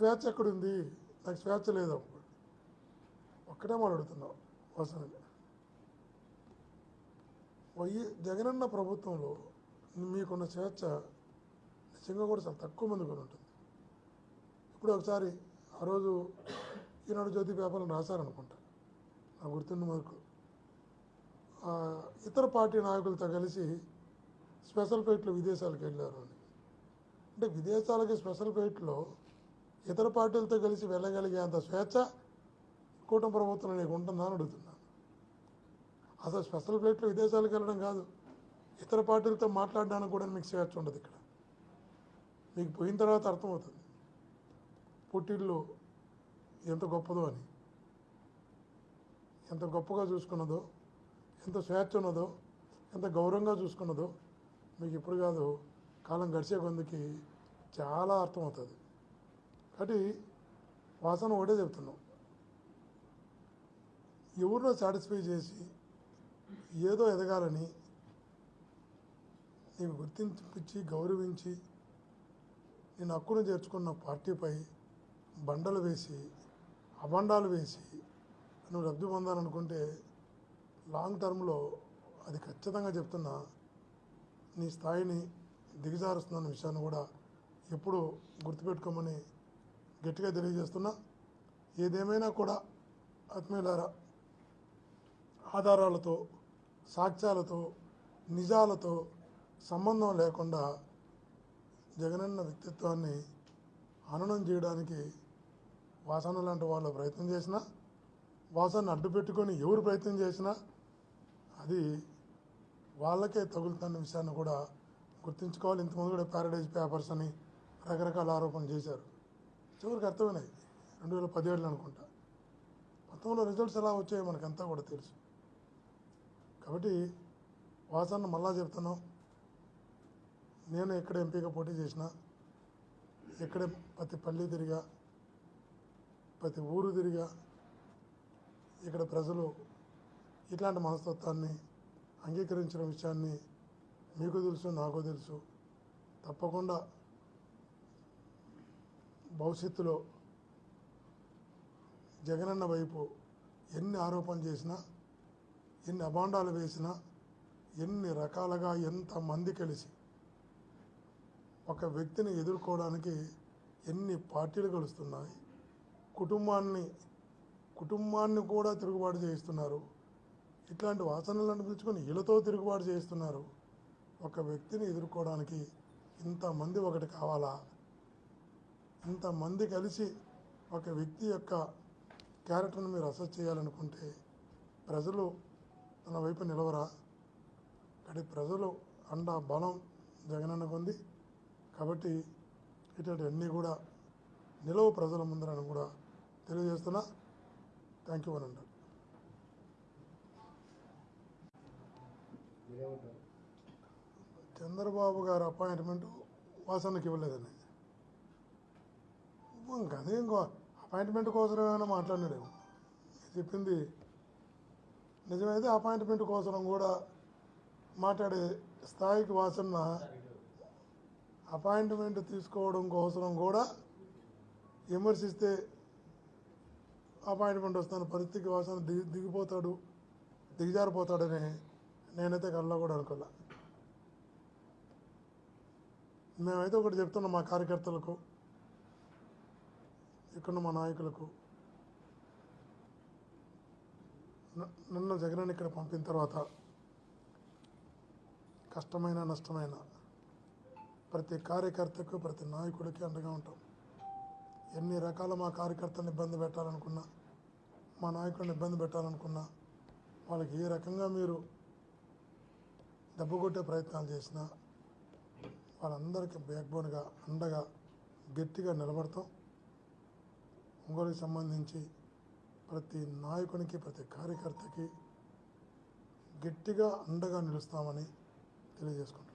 స్వేచ్ఛ ఎక్కడుంది? నాకు స్వేచ్ఛ లేదు అప్పుడు. ఒక్కటే మాట్లాడుతున్నావు అడుగుతున్నావు వై జగనన్న ప్రభుత్వంలో మీకున్న స్వేచ్ఛ నిజంగా కూడా చాలా తక్కువ మంది కూడా ఉంటుంది. ఇప్పుడు ఒకసారి ఆ రోజు ఈనాడు జ్యోతి పేపర్లు రాశారనుకుంటా నా గుర్తున్న వరకు ఇతర పార్టీ నాయకులతో కలిసి స్పెషల్ ఫ్లైట్లో విదేశాలకు వెళ్ళారు అని. అంటే విదేశాలకి స్పెషల్ ఫ్లైట్లో ఇతర పార్టీలతో కలిసి వెళ్ళగలిగేంత స్వేచ్ఛ కూటమి ప్రభుత్వం నీకు ఉంటుందా అని అడుగుతున్నాను. అసలు స్పెషల్ ఫ్లైట్లో విదేశాలకు వెళ్ళడం కాదు. ఇతర పార్టీలతో మాట్లాడడానికి కూడా మీకు స్వేచ్ఛ ఉండదు ఇక్కడ. మీకు పోయిన తర్వాత అర్థమవుతుంది. పుట్టిల్లు ఎంత గొప్పదో అని. ఎంత గొప్పగా చూసుకున్నదో ఎంత స్వేచ్ఛ ఉన్నదో ఎంత గౌరవంగా చూసుకున్నదో మీకు ఇప్పుడు కాదు కాలం గడిచే కొందికి చాలా అర్థమవుతుంది. కాబట్టి వాసన ఒకటే చెప్తున్నాం. ఎవరినో సాటిస్ఫై చేసి ఏదో ఎదగాలని నీకు గుర్తించి గౌరవించి నేను హక్కును చేర్చుకున్న పార్టీపై బండలు వేసి అబండాలు వేసి నువ్వు లబ్ధి పొందాలనుకుంటే లాంగ్ టర్మ్లో అది ఖచ్చితంగా చెప్తున్నా నీ స్థాయిని దిగజారుస్తున్న విషయాన్ని కూడా ఎప్పుడూ గుర్తుపెట్టుకోమని గట్టిగా తెలియజేస్తున్నా ఏదేమైనా కూడా ఆత్మీయులారా ఆధారాలతో సాక్ష్యాలతో నిజాలతో సంబంధం లేకుండా జగనన్న వ్యక్తిత్వాన్ని హననం చేయడానికి వాసన లాంటి వాళ్ళు ప్రయత్నం చేసినా వాసన అడ్డు పెట్టుకొని ఎవరు ప్రయత్నం చేసినా అది వాళ్ళకే తగులుతున్న విషయాన్ని కూడా గుర్తుంచుకోవాలి. ఇంతకుముందు కూడా ప్యారడైజ్ పేపర్స్ అని రకరకాల ఆరోపణలు చేశారు. చివరికి అర్థమైనది రెండు వేల పదిహేడులో అనుకుంటా. పంతొమ్మిదిలో రిజల్ట్స్ ఎలా వచ్చాయో మనకంతా కూడా తెలుసు. కాబట్టి వాసన మళ్ళా చెప్తున్నాం. నేను ఎక్కడ ఎంపీగా పోటీ చేసినా ఎక్కడ ప్రతి పల్లి తిరిగా ప్రతి ఊరు తిరిగా ఇక్కడ ప్రజలు ఇట్లాంటి మనస్తత్వాన్ని అంగీకరించిన విషయాన్ని మీకు తెలుసు నాకు తెలుసు. తప్పకుండా భవిష్యత్తులో జగనన్న వైపు ఎన్ని ఆరోపణలు చేసినా ఎన్ని అభాండాలు వేసినా ఎన్ని రకాలుగా ఎంతమంది కలిసి ఒక వ్యక్తిని ఎదుర్కోవడానికి ఎన్ని పార్టీలు కలుస్తున్నాయి కుటుంబాన్ని కుటుంబాన్ని కూడా తిరుగుబాటు చేయిస్తున్నారు. ఇట్లాంటి వాసనలను పిలుచుకొని ఇళ్ళతో తిరుగుబాటు చేయిస్తున్నారు. ఒక వ్యక్తిని ఎదుర్కోవడానికి ఇంతమంది ఒకటి కావాలా? ఇంతమంది కలిసి ఒక వ్యక్తి యొక్క క్యారెక్టర్ని మీరు అసెస్ చేయాలనుకుంటే ప్రజలు తన వైపు నిలవరా? కాబట్టి ప్రజలు అండ బలం జగనన్నకు ఉంది కాబట్టి ఇటువంటివన్నీ కూడా నిలవ ప్రజల ముందరని కూడా తెలియజేస్తున్నా. థ్యాంక్ యూ మీరేమంటారు? చంద్రబాబు గారు అపాయింట్మెంట్ వాసనకి ఇవ్వలేదని ఇంకా అదే ఇంకో అపాయింట్మెంట్ కోసం ఏమైనా మాట్లాడినాడేమో. చెప్పింది నిజమైతే అపాయింట్మెంట్ కోసం కూడా మాట్లాడే స్థాయికి వాసన అపాయింట్మెంట్ తీసుకోవడం కోసం కూడా విమర్శిస్తే అపాయింట్మెంట్ వస్తాను పరిస్థితికి వాసన దిగి దిగిపోతాడు దిగజారిపోతాడని నేనైతే కళ్ళ కూడా అనుకోలే. మేమైతే ఒకటి చెప్తున్నాం మా కార్యకర్తలకు ఇక్కడ మా నాయకులకు నిన్న నన్ను జగన్ ఇక్కడ పంపిన తర్వాత కష్టమైన నష్టమైన ప్రతి కార్యకర్తకు ప్రతి నాయకుడికి అండగా ఉంటాం. ఎన్ని రకాల మా కార్యకర్తలను ఇబ్బంది పెట్టాలనుకున్నా మా నాయకులను ఇబ్బంది పెట్టాలనుకున్నా వాళ్ళకి ఏ రకంగా మీరు దెబ్బ కొట్టే ప్రయత్నాలు చేసినా వాళ్ళందరికీ బ్యాక్బోన్గా అండగా గట్టిగా నిలబడతాం. ఒంగోలుకి సంబంధించి ప్రతి నాయకునికి ప్రతి కార్యకర్తకి గట్టిగా అండగా నిలుస్తామని తెలియజేసుకుంటాం